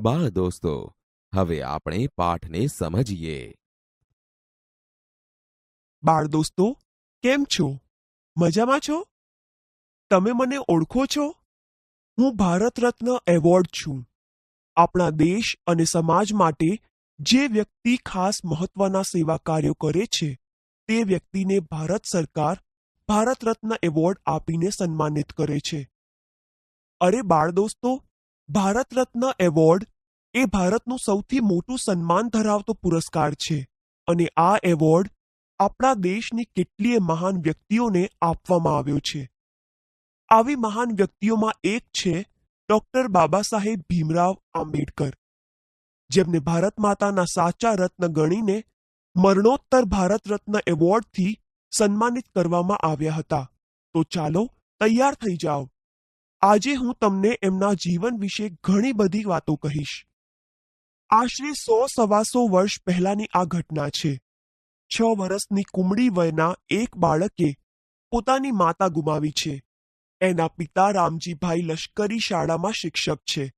બાળ દોસ્તો, હવે આપણે પાઠને સમજીએ. બાળ દોસ્તો, કેમ છો? મજામાં છો? તમે મને ઓળખો છો? હું ભારત રત્ન એવોર્ડ છું. આપણા દેશ અને સમાજ માટે જે વ્યક્તિ ખાસ મહત્વના સેવા કાર્યો કરે છે, તે વ્યક્તિને ભારત સરકાર ભારત રત્ન એવોર્ડ આપીને સન્માનિત કરે છે. અરે બાળ દોસ્તો ભારત રત્ન એવોર્ડ એ ભારતનું સૌથી મોટું સન્માન ધરાવતો પુરસ્કાર છે અને આ એવોર્ડ આપણા દેશની કેટલીય મહાન વ્યક્તિઓને આપવામાં આવ્યો છે. આવી મહાન વ્યક્તિઓમાં એક છે ડોક્ટર બાબા સાહેબ ભીમરાવ આંબેડકર, જેમને ભારત માતાના સાચા રત્ન ગણીને મરણોત્તર ભારત રત્ન એવોર્ડથી સન્માનિત કરવામાં આવ્યા હતા. તો ચાલો તૈયાર થઈ જાઓ. આજે હું તમને એમના જીવન વિશે ઘણી બધી વાતો કહીશ. આશરે સો સવાસો વર્ષ પહેલાની આ ઘટના છે. છ વર્ષની કુમળી વયના એક બાળકે પોતાની માતા ગુમાવી છે. એના પિતા રામજીભાઈ લશ્કરી શાળામાં શિક્ષક છે.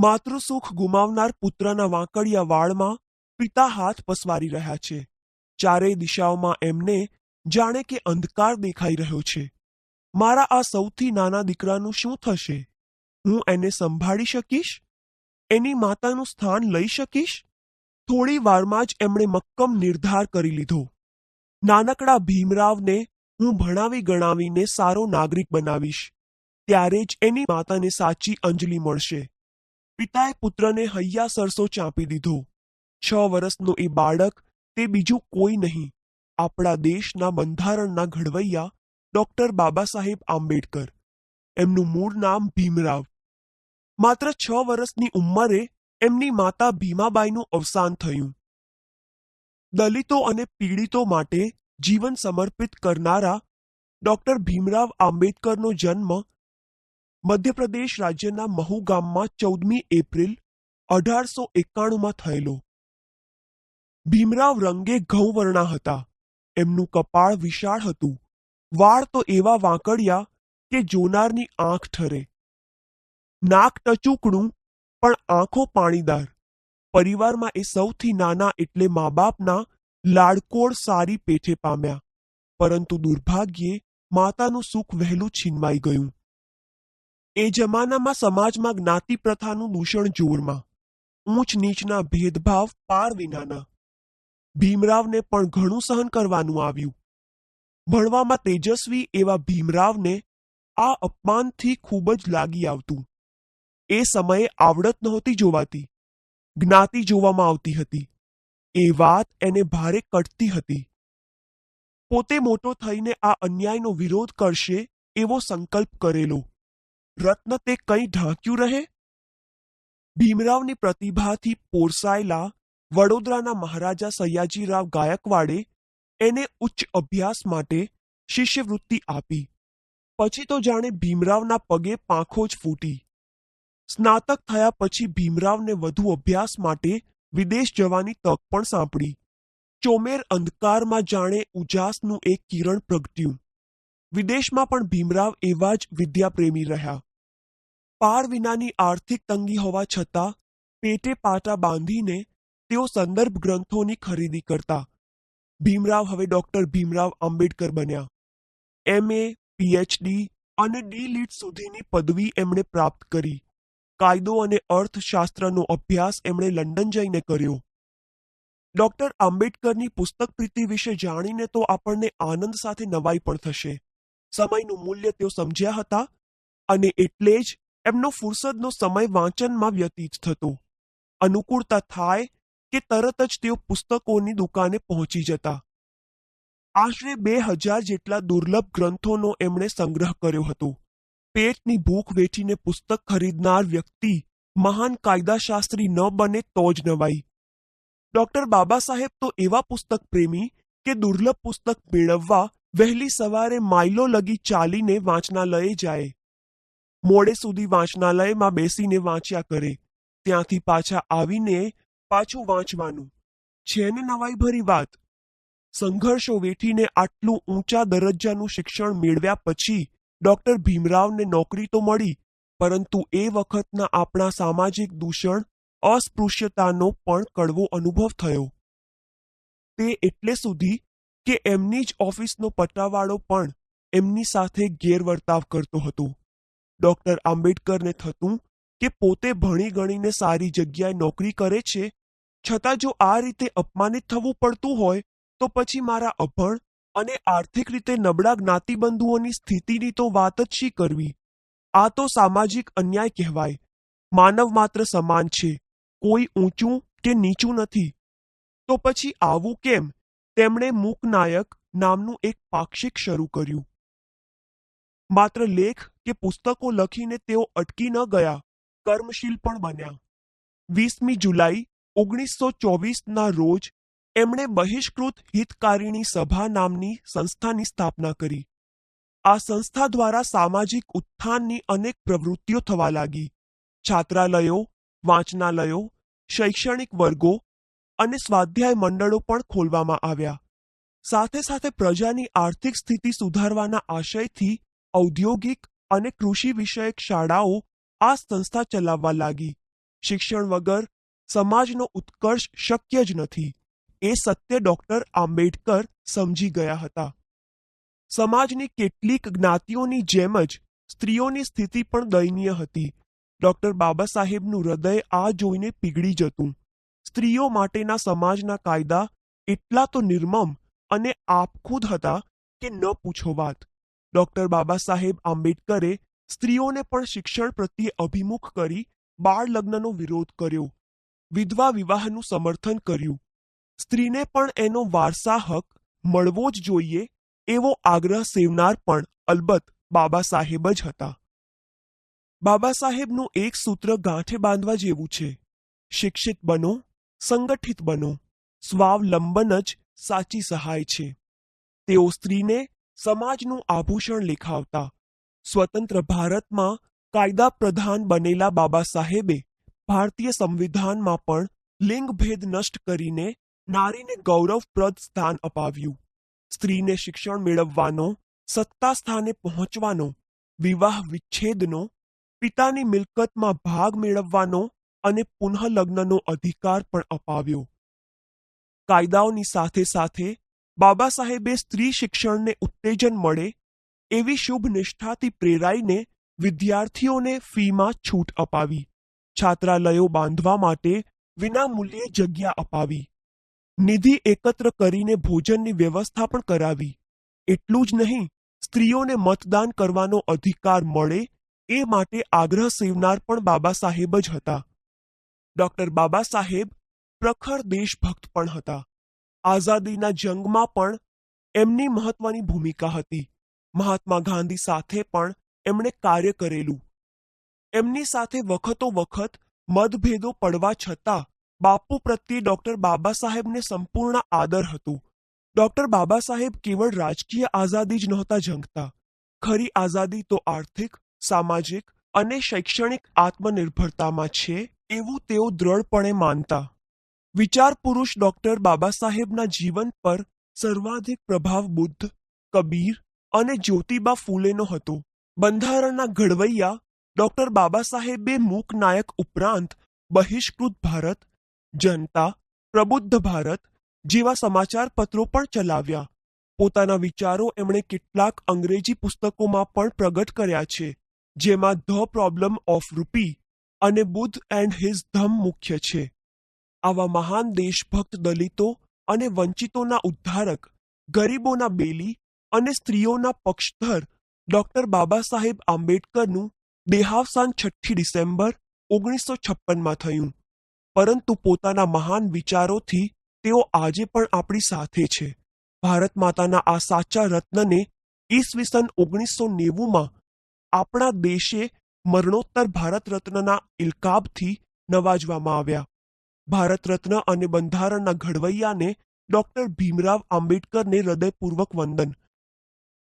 માતૃસુખ ગુમાવનાર પુત્રના વાંકડિયા વાળમાં પિતા હાથ પસવારી રહ્યા છે. ચારેય દિશાઓમાં એમને જાણે કે અંધકાર દેખાઈ રહ્યો છે. મારા આ સૌથી નાના દીકરાનું શું થશે? હું એને સંભાળી શકીશ? એની માતાનું સ્થાન લઈ શકીશ? થોડી વારમાં જ એમણે મક્કમ નિર્ધાર કરી લીધો. નાનકડા ભીમરાવને હું ભણાવી ગણાવીને સારો નાગરિક બનાવીશ. ત્યારે જ એની માતાને સાચી અંજલિ મળશે. પિતાએ પુત્રને હૈયા સરસો ચાંપી દીધો. છ વર્ષનો એ બાળક તે બીજું કોઈ નહીં. આપણા દેશના બંધારણના ઘડવૈયા ડોક્ટર બાબા સાહેબ આંબેડકર. એમનું મૂળ નામ ભીમરાવ. માત્ર છ વર્ષની ઉંમરે એમની માતા ભીમાબાઈનું અવસાન થયું. દલિતો અને પીડિતો માટે જીવન સમર્પિત કરનારા ડોક્ટર ભીમરાવ આંબેડકરનો જન્મ મધ્યપ્રદેશ રાજ્યના મહુ ગામમાં ચૌદમી એપ્રિલ અઢારસો એકાણુંમાં થયેલો. ભીમરાવ રંગે ઘઉંવર્ણા હતા. એમનું કપાળ વિશાળ હતું. વાળ તો એવા વાંકડિયા કે જોનારની આંખ ઠરે. નાક ટચુકડું પણ આંખો પાણીદાર. પરિવારમાં એ સૌથી નાના એટલે મા બાપના લાડકોળ સારી પેઠે પામ્યા. પરંતુ દુર્ભાગ્યે માતાનું સુખ વહેલું છીનવાઈ ગયું. એ જમાનામાં સમાજમાં જ્ઞાતિ પ્રથાનું દૂષણ જોરમાં. ઊંચ નીચના ભેદભાવ પાર વિનાના. ભીમરાવને પણ ઘણું સહન કરવાનું આવ્યું. ભણવામાં તેજસ્વી એવા ભીમરાવને આ અપમાનથી ખૂબ જ લાગી આવતું. એ સમયે આવડત નહોતી જોવાતી, જ્ઞાતિ જોવામાં આવતી હતી. એ વાત એને ભારે કટતી હતી. પોતે મોટો થઈને આ અન્યાયનો વિરોધ કરશે એવો સંકલ્પ કરેલો. રત્ન તે કંઈ ઢાંક્યું રહે? ભીમરાવની પ્રતિભાથી પોરસાયેલા વડોદરાના મહારાજા સયાજીરાવ ગાયકવાડે એને ઉચ્ચ અભ્યાસ માટે શિષ્યવૃત્તિ આપી. પછી તો જાણે ભીમરાવના પગે પાંખો જ ફૂટી. સ્નાતક થયા પછી ભીમરાવને વધુ અભ્યાસ માટે વિદેશ જવાની તક પણ સાંપડી. ચોમેર અંધકારમાં જાણે ઉજાસનું એક કિરણ પ્રગટ્યું. વિદેશમાં પણ ભીમરાવ એવા જ વિદ્યાપ્રેમી રહ્યા. પાર વિનાની આર્થિક તંગી હોવા છતાં, પેટે પાટા બાંધીને તેઓ સંદર્ભ ગ્રંથોની ખરીદી કરતા. ભીમરાવ હવે ડોક્ટર ભીમરાવ આંબેડકર બન્યા. એમએ પીએચડી અને ડી. લીટ સુધીની પદવી એમણે પ્રાપ્ત કરી. કાયદો અને અર્થશાસ્ત્રનો અભ્યાસ એમણે લંડન જઈને કર્યો. ડોક્ટર આંબેડકરની પુસ્તક પ્રીતિ વિશે જાણીને તો આપણને આનંદ સાથે નવાઈ પણ થશે. સમયનું મૂલ્ય તેઓ સમજ્યા હતા અને એટલે જ એમનો ફુરસદનો સમય વાંચનમાં વ્યતીત થતો. અનુકૂળતા થાય કે તરત જ તેઓ પુસ્તકોની દુકાને પહોંચી જતા. આશરે બે હજાર જેટલા દુર્લભ ગ્રંથોનો એમણે સંગ્રહ કર્યો હતો. પેટની ભૂખ વેઠીને પુસ્તક ખરીદનાર વ્યક્તિ મહાન કાયદાશાસ્ત્રી ન બને તો જ નવાઈ. ડોક્ટર બાબા સાહેબ તો એવા પુસ્તક પ્રેમી કે દુર્લભ પુસ્તક મેળવવા વહેલી સવારે માઇલો લગી ચાલીને વાંચનાલયે જાય. મોડે સુધી વાંચનાલયમાં બેસીને વાંચ્યા કરે. ત્યાંથી પાછા આવીને પાછું વાંચવાનું. છે ને નવાઈ ભરી વાત. સંઘર્ષો વેઠીને આટલું ઊંચા દરજ્જાનું શિક્ષણ મેળવ્યા પછી ડોક્ટર ભીમરાવને નોકરી તો મળી, પરંતુ એ વખતના આપણા સામાજિક દૂષણ, અસ્પૃશ્યતાનો પણ કડવો અનુભવ થયો. તે એટલે સુધી કે એમની જ ઓફિસનો પટ્ટાવાળો પણ એમની સાથે ગેરવર્તાવ કરતો હતો. ડોક્ટર આંબેડકરને થતું કે પોતે ભણી ગણીને સારી જગ્યાએ નોકરી કરે છે છતાં જો આ રીતે અપમાનિત થવું પડતું હોય, તો પછી મારા અભણ અને આર્થિક રીતે નબળા જ્ઞાતિબંધુઓની સ્થિતિની તો વાત જ શી કરવી? આ તો સામાજિક અન્યાય કહેવાય. માનવ માત્ર સમાન છે. કોઈ ઊંચું કે નીચું નથી. તો પછી આવું કેમ? તેમણે મૂકનાયક નામનું એક પાક્ષિક શરૂ કર્યું. માત્ર લેખ કે પુસ્તકો લખીને તેઓ અટકી ન ગયા. કર્મશીલ પણ બન્યા. વીસમી જુલાઈ ઓગણીસો ચોવીસના રોજ એમણે બહિષ્કૃત હિતકારિણી સભા નામની સંસ્થાની સ્થાપના કરી. આ સંસ્થા દ્વારા સામાજિક ઉત્થાનની અનેક પ્રવૃત્તિઓ થવા લાગી. છાત્રાલયો, વાંચનાલયો, શૈક્ષણિક વર્ગો અને સ્વાધ્યાય મંડળો પણ ખોલવામાં આવ્યા. સાથે સાથે પ્રજાની આર્થિક સ્થિતિ સુધારવાના આશયથી ઔદ્યોગિક અને કૃષિ વિષયક શાળાઓ આ સંસ્થા ચલાવવા લાગી. શિક્ષણ વગર સમાજનો ઉત્કર્ષ શક્ય જ નથી. એ સત્ય ડોક્ટર આંબેડકર સમજી ગયા હતા. સમાજની કેટલીક જ્ઞાતિઓની જેમ જ સ્ત્રીઓની સ્થિતિ પણ દયનીય હતી. ડોક્ટર બાબા સાહેબનું હૃદય આ જોઈને પીગળી જતું. સ્ત્રીઓ માટેના સમાજના કાયદા એટલા તો નિર્મમ અને આપખુદ હતા કે ન પૂછો વાત. ડોક્ટર બાબા સાહેબ આંબેડકરે સ્ત્રીઓને પણ શિક્ષણ પ્રત્યે અભિમુખ કરી બાળ લગ્નનો વિરોધ કર્યો. વિધવા વિવાહનું સમર્થન કર્યું. સ્ત્રીને પણ એનો વારસા હક મળવો જ જોઈએ એવો આગ્રહ સેવનાર પણ અલબત્ત બાબા સાહેબ જ હતા. બાબા સાહેબનું એક સૂત્ર ગાંઠે બાંધવા જેવું છે. શિક્ષિત બનો, સંગઠિત બનો, સ્વાવલંબન જ સાચી સહાય છે. તેઓ સ્ત્રીને સમાજનું આભૂષણ લેખાવતા, સ્વતંત્ર ભારતમાં કાયદા પ્રધાન બનેલા બાબા સાહેબે ભારતીય સંવિધાનમાં પણ લિંગભેદ નષ્ટ કરીને નારીને ગૌરવપ્રદ સ્થાન અપાવ્યું. સ્ત્રીને શિક્ષણ મેળવવાનો, સત્તા સ્થાને પહોંચવાનો, વિવાહ વિચ્છેદનો, પિતાની મિલકતમાં ભાગ મેળવવાનો અને પુનઃલગ્નનો અધિકાર પણ અપાવ્યો. કાયદાઓની સાથે સાથે બાબા સાહેબે સ્ત્રી શિક્ષણને ઉત્તેજન મળે એવી શુભ નિષ્ઠાથી પ્રેરાઈને વિદ્યાર્થીઓને ફીમાં છૂટ અપાવી. છાત્રાલયો બાંધવા માટે વિનામૂલ્યે જગ્યા અપાવી. નિધિ એકત્ર કરીને ભોજનની વ્યવસ્થા પણ કરાવી. એટલું જ નહીં, સ્ત્રીઓને મતદાન કરવાનો અધિકાર મળે એ માટે આગ્રહ સેવનાર પણ બાબા સાહેબ જ હતા. ડોક્ટર બાબા સાહેબ પ્રખર દેશભક્ત પણ હતા. આઝાદીના જંગમાં પણ એમની મહત્વની ભૂમિકા હતી. મહાત્મા ગાંધી સાથે પણ એમણે કાર્ય કરેલું. એમની સાથે વખતો વખત મતભેદો પડવા છતાં બાપુ પ્રત્યે ડોક્ટર બાબા સાહેબને સંપૂર્ણ આદર હતું. ડોક્ટર બાબા સાહેબ કેવળ રાજકીય આઝાદી જ નહોતા ઝંખતા. ખરી આઝાદી તો આર્થિક, સામાજિક અને શૈક્ષણિક આત્મનિર્ભરતામાં છે એવું તેઓ દ્રઢપણે માનતા. વિચાર પુરુષ ડોક્ટર બાબા સાહેબના જીવન પર સર્વાધિક પ્રભાવ બુદ્ધ, કબીર અને જ્યોતિબા ફૂલેનો હતો. બંધારણના ઘડવૈયા ડોક્ટર બાબા સાહેબે મૂકનાયક ઉપરાંત બહિષ્કૃત ભારત, જનતા, પ્રબુદ્ધ ભારત જેવા સમાચાર પત્રો પણ ચલાવ્યા. પોતાના વિચારો એમણે કેટલાક અંગ્રેજી પુસ્તકોમાં પણ પ્રગટ કર્યા છે, જેમાં ધ પ્રોબ્લેમ ઓફ રૂપી અને બુદ્ધ એન્ડ હિઝ ધમ મુખ્ય છે. આવા મહાન દેશભક્ત દલિતો અને વંચિતોના ઉદ્ધારક, ગરીબોના બેલી અને સ્ત્રીઓના પક્ષધર ડોક્ટર બાબા સાહેબ આંબેડકરનું દેહાવસાન છઠ્ઠી ડિસેમ્બર ઓગણીસો છપ્પનમાં થયું. પરંતુ પોતાના મહાન વિચારોથી તેઓ આજે પણ આપણી સાથે છે. ભારત માતાના આ સાચા રત્નને ઈસવીસન ઓગણીસો નેવુંમાં આપણા દેશે મરણોત્તર ભારત રત્નના ઇલકાબથી નવાજવામાં આવ્યા. ભારત રત્ન અને બંધારણના ઘડવૈયાને ડોક્ટર ભીમરાવ આંબેડકરને હૃદયપૂર્વક વંદન.